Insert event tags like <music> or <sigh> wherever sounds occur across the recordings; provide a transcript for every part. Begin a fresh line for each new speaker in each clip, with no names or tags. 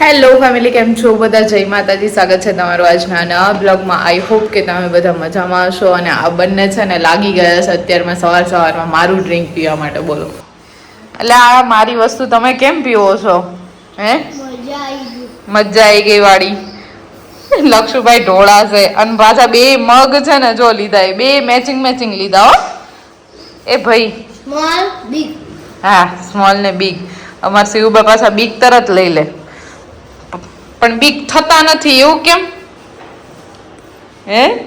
Hello family કેમ છો? બધા જય માતાજી. સ્વાગત છે તમારું આજના નવા બ્લોગમાં. આઈ હોપ કે તમે બધા મજામાં હશો અને આ બંને છે ને લાગી ગયા છે. અત્યારમાં સવાર સવારમાં મારું ડ્રિંક પીવા માટે બોલો. એટલે આ મારી વસ્તુ તમે કેમ પીવો છો? હે? મજા આવી ગઈ. વાળી. લક્ષુભાઈ ઢોળા છે. અને પાછા બે મગ છે ને જો લીધા એ. બે મેચિંગ મેચિંગ લીધા હો. એ ભાઈ.
સ્મોલ બિગ
હા સ્મોલ ને બિગ અમાર શિવભાઈ પાછા બિગ તરત લઈ લે. પણ બીક થતા નથી, એવું કેમ? હે?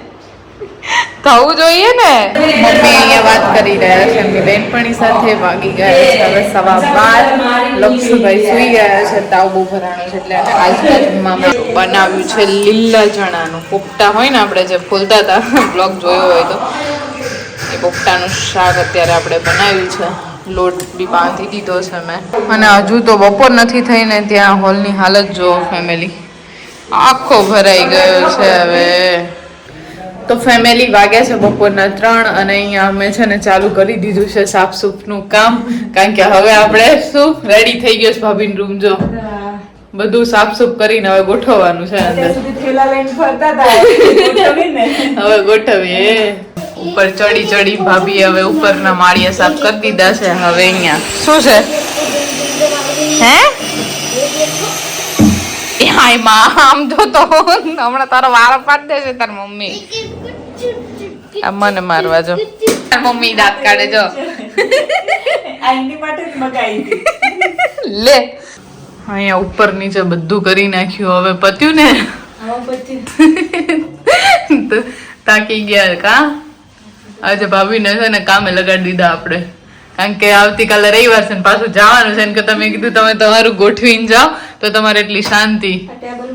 થવું જોઈએ ને? મમ્મી અહીંયા વાત કરી રહ્યા છે, એમની બેનપણી સાથે વાગી ગયા છે, હવે સવા બાર. લક્ષુભાઈ સુઈ ગયા છે તાવ બહુ ભરાણો છે, એટલે જમવામાં બનાવ્યું છે, લીલા ચણાનું પોપટા. હોય ને આપણે જે ફૂલતા હતા, <laughs> બ્લોગ જોયો હોય તો. એ પોપટાનું શાક અત્યારે આપણે બનાવ્યું છે. લોટ બી બાંધી દીધો છે મેં. અને હજુ તો બપોર નથી થઈને ત્યાં હોલની હાલત જુઓ ફેમિલી આખો ભરાઈ ગયો છે હવે. તો ફેમિલી વાગ્યા છે બપોરના ત્રણ અને અહીંયા અમે છે ને ચાલુ કરી દીધું છે સાફ સૂફનું કામ. કારણ કે હવે આપણે શું રેડી થઈ ગયો છે ભાભીન રૂમ જો. બધું સાફ સૂફ કરીને હવે ગોઠવવાનું છે અંદર. <laughs> હવે ગોઠવીએ. ઉપર ચડી ચડી ભાભી હવે ઉપરના માળિયા સાફ કરી દીધા છે હવે અહીંયા. શું છે? હે? એ હાયમાં આમ જો તો. હમણાં તારો વારો પાડી દેશે તાર મમ્મી. આ મને મારવા જો. તાર મમ્મી દાંત કાઢે જો. લે. અહીંયા ઉપર નીચે બધું કરી નાખ્યું હવે પત્યું ને? તાકી ગયા કા? આજે ભાભીને છે ને કામે લગાડી દીધા આપણે. કારણ કે આવતીકાલે રવિવાર છે ને પાછું જવાનું છે કે તમે કીધું તમે તમારું ગોઠવીને જાઓ તો તમારે એટલી શાંતિ. ટેબલ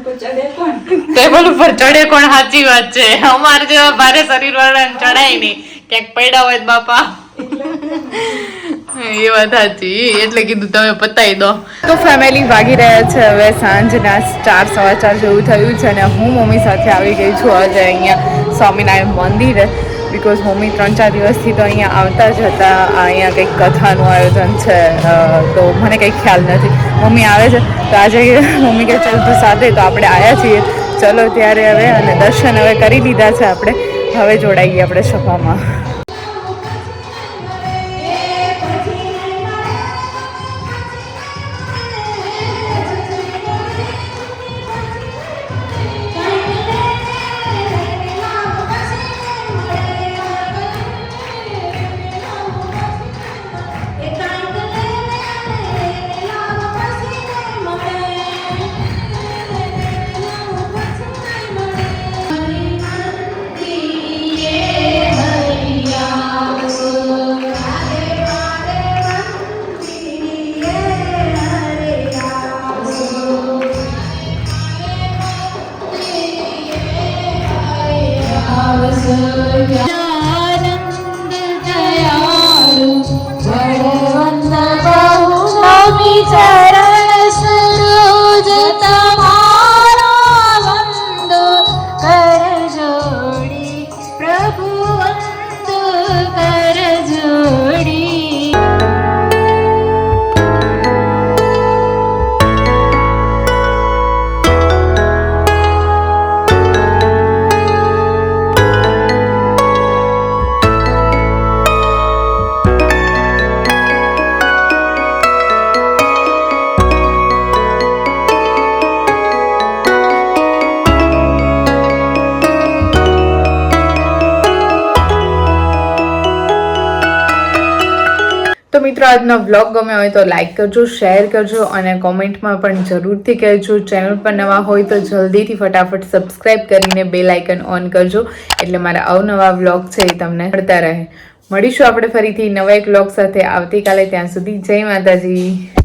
ઉપર ચડે કોણ? સાચી વાત છે. અમારે જેવા ભારે શરીર વાળા ચડાય નહીં. ક્યાંક પડ્યા હોય બાપા. એ વાત સાચી. એટલે કીધું તમે પતાવી દો. તો ફેમિલી ભાગી રહ્યા છે હવે સાંજના ચાર સવા ચાર જેવું થયું છે અને હું મમ્મી સાથે આવી ગઈ છું. આજે અહીંયા સ્વામિનારાયણ મંદિરે બિકોઝ મમ્મી ત્રણ ચાર દિવસથી તો અહીંયા આવતા જ હતા. અહીંયા કંઈક કથાનું આયોજન છે. તો મને કંઈ ખ્યાલ નથી. મમ્મી આવે છે. તો આજે મમ્મી કે ચાલ તું સાથે તો આપણે આવ્યા છીએ. ચલો ત્યારે હવે અને દર્શન હવે કરી દીધા છે આપણે. હવે જોડાઈએ આપણે સભામાં મિત્રો, આજનો બ્લોગ ગમ્યો હોય તો લાઇક કરજો શેર કરજો અને કોમેન્ટમાં પણ જરૂરથી કહેજો. ચેનલ પર નવા હોય તો જલ્દીથી ફટાફટ સબસ્ક્રાઇબ કરીને બે લાઇકન ઓન કરજો. એટલે મારા અવનવા બ્લોગ છે એ તમને મળતા રહે. મળીશું આપણે ફરીથી નવા એક બ્લોગ સાથે. આવતીકાલે ત્યાં સુધી જય માતાજી.